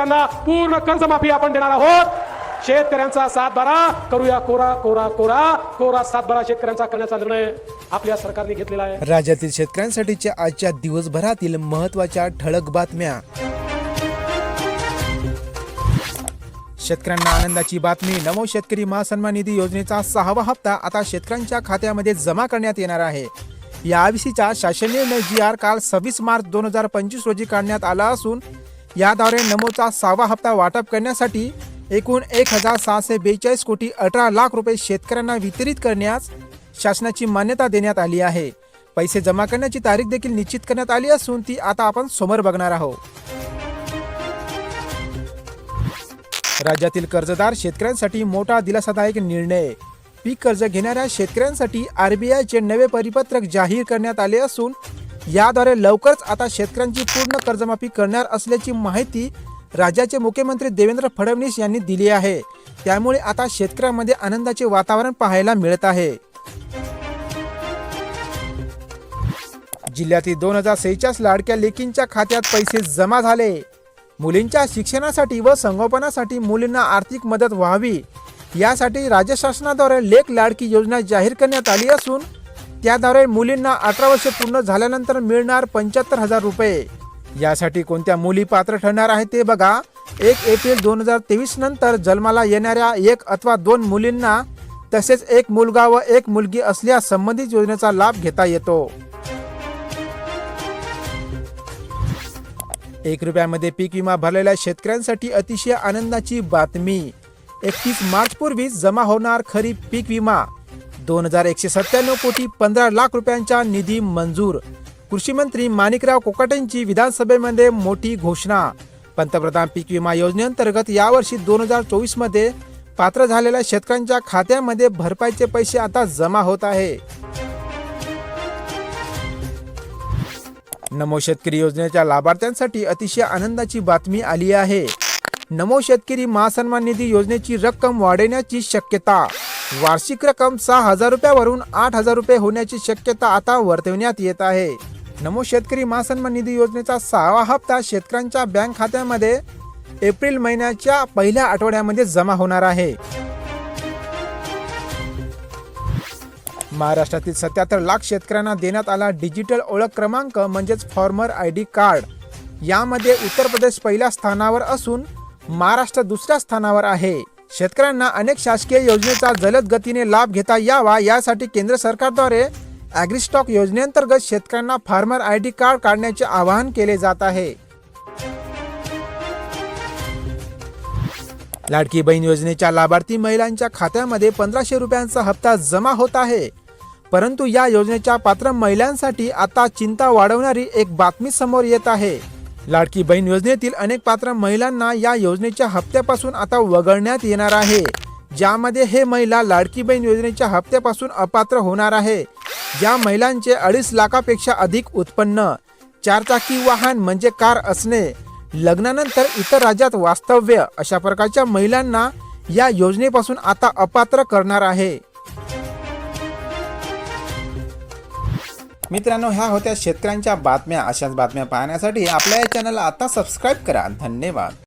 शेतकऱ्यांना पूर्ण कर्जमाफी आपण देणार आहोत. शेतकऱ्यांचा सातबारा करूया कोरा कोरा कोरा. कोरा सातबारा शेतकऱ्यांचा करण्याचा निर्णय आपल्या सरकारने घेतलेला आहे. राज्यातील शेतकऱ्यांसाठीच्या आजच्या दिवसभरातील महत्त्वाच्या ठळक बातम्या. शेतकऱ्यांना आनंदाची बातमी नमो शेतकरी महासन्मान निधी योजनेचा सहावा हप्ता आता शेतकऱ्यांच्या खात्यामध्ये जमा करण्यात येणार आहे. याविषयीचा शासन निर्णय जी आर काल सव्वीस मार्च दोन हजार पंचवीस रोजी काढण्यात आला असून याद्वारे नमोचा सहावा हप्ता वाटप करण्यासाठी एकूण एक हजार सहाशे बेचाळीस कोटी अठरा लाख रुपये शेतकऱ्यांना वितरित करण्यास शासनाची मान्यता देण्यात आली आहे. पैसे जमा करण्याची तारीख देखील निश्चित करण्यात आली असून ती आता आपण समोर बघणार आहोत. राज्यातील कर्जदार शेतकऱ्यांसाठी मोठा दिलासादायक निर्णय. पीक कर्ज घेणाऱ्या शेतकऱ्यांसाठी आरबीआयचे नवे परिपत्रक जाहीर करण्यात आले असून याद्वारे लवकरच आता शेतकऱ्यांची पूर्ण कर्जमाफी करणार असल्याची माहिती राज्याचे मुख्यमंत्री देवेंद्र फडणवीस यांनी दिली आहे. त्यामुळे आता शेतकऱ्यांमध्ये आनंदाचे वातावरण पाहायला मिळत आहे. जिल्ह्यातील दोन हजार सेहेचाळीस लाडक्या लेकींच्या खात्यात पैसे जमा झाले. मुलींच्या शिक्षणासाठी व संगोपनासाठी मुलींना आर्थिक मदत व्हावी. यासाठी राज्य शासनाद्वारे लेख लाडकी योजना जाहीर करण्यात आली असून त्याद्वारे मुलींना अठरा वर्ष पूर्ण झाल्यानंतर मिळणार पंच्याहत्तर हजार रुपये. यासाठी कोणत्या मुली पात्र ठरणार आहेत ते बघा. एक एप्रिल दोन हजार तेवीस नंतर जन्माला येणाऱ्या एक अथवा दोन मुलींना तसेच एक मुलगा व एक मुलगी असल्यास संबंधित योजनेचा लाभ घेता येतो. एक रुपयामध्ये पीक विमा भरलेल्या शेतकऱ्यांसाठी अतिशय आनंदाची बातमी. एकतीस मार्च पूर्वी जमा होणार खरीप पीक विमा. दोन हजार एकशे सत्त्याण्णव कोटी पंधरा लाख रुपयांचा निधी मंजूर. कृषी मंत्री माणिकराव कोकाटेंची विधानसभेमध्ये मोठी घोषणा. पंतप्रधान पीक विमा योजनेअंतर्गत यावर्षी दोन हजार चोवीसमध्ये पात्र झालेल्या शेतकऱ्यांच्या खात्यामध्ये भरपाईचे पैसे आता जमा होत आहे. नमो शेतकरी योजनेच्या लाभार्थ्यांसाठी अतिशय आनंदाची बातमी आली आहे. नमो शेतकरी महासन्मान निधी योजनेची रक्कम वाढवण्याची शक्यता वार्षिक रक्कम सहा हजार रुपयावरून आठ हजार रुपये होण्याची शक्यता आता वर्तवण्यात येत आहे. नमो शेतकरी महासन्मान निधी योजनेचा सहावा हप्ता शेतकऱ्यांच्या बँक खात्यामध्ये एप्रिल महिन्याच्या पहिल्या आठवड्यामध्ये जमा होणार आहे. महाराष्ट्रातील सत्याहत्तर लाख शेतकऱ्यांना देण्यात आला डिजिटल ओळख क्रमांक म्हणजेच फॉर्मर आय डी कार्ड. यामध्ये उत्तर प्रदेश पहिल्या स्थानावर असून महाराष्ट्र दुसऱ्या स्थानावर आहे. शेतकऱ्यांना अनेक शासकीय योजनेचा जलद गतीने लाभ घेता यावा यासाठी केंद्र सरकारद्वारे ॲग्रिस्टॉक योजनेअंतर्गत शेतकऱ्यांना फार्मर आय डी कार्ड काढण्याचे आवाहन केले जात आहे. लाडकी बहीण योजनेच्या लाभार्थी महिलांच्या खात्यामध्ये पंधराशे रुपयांचा हप्ता जमा होत आहे. परंतु या योजनेच्या पात्र महिलांसाठी आता चिंता वाढवणारी एक बातमी समोर येत आहे. लाडकी बहीण योजनेतील अनेक पात्र महिलांना या योजनेच्या हप्त्यापासून आता वगळण्यात येणार आहे. ज्यामध्ये हे महिला लाडकी बहीण योजनेच्या हप्त्यापासून अपात्र होणार आहे. ज्या महिलांचे अडीच लाखापेक्षा अधिक उत्पन्न चारचाकी वाहन म्हणजे कार असणे लग्नानंतर इतर राज्यात वास्तव्य अशा प्रकारच्या महिलांना या योजनेपासून आता अपात्र करणार आहे. मित्रांनो ह्या होत्या शेतकऱ्यांच्या बातम्या. अशाच बातम्या पाहण्यासाठी आपल्या या चॅनलला आता सबस्क्राईब करा. धन्यवाद.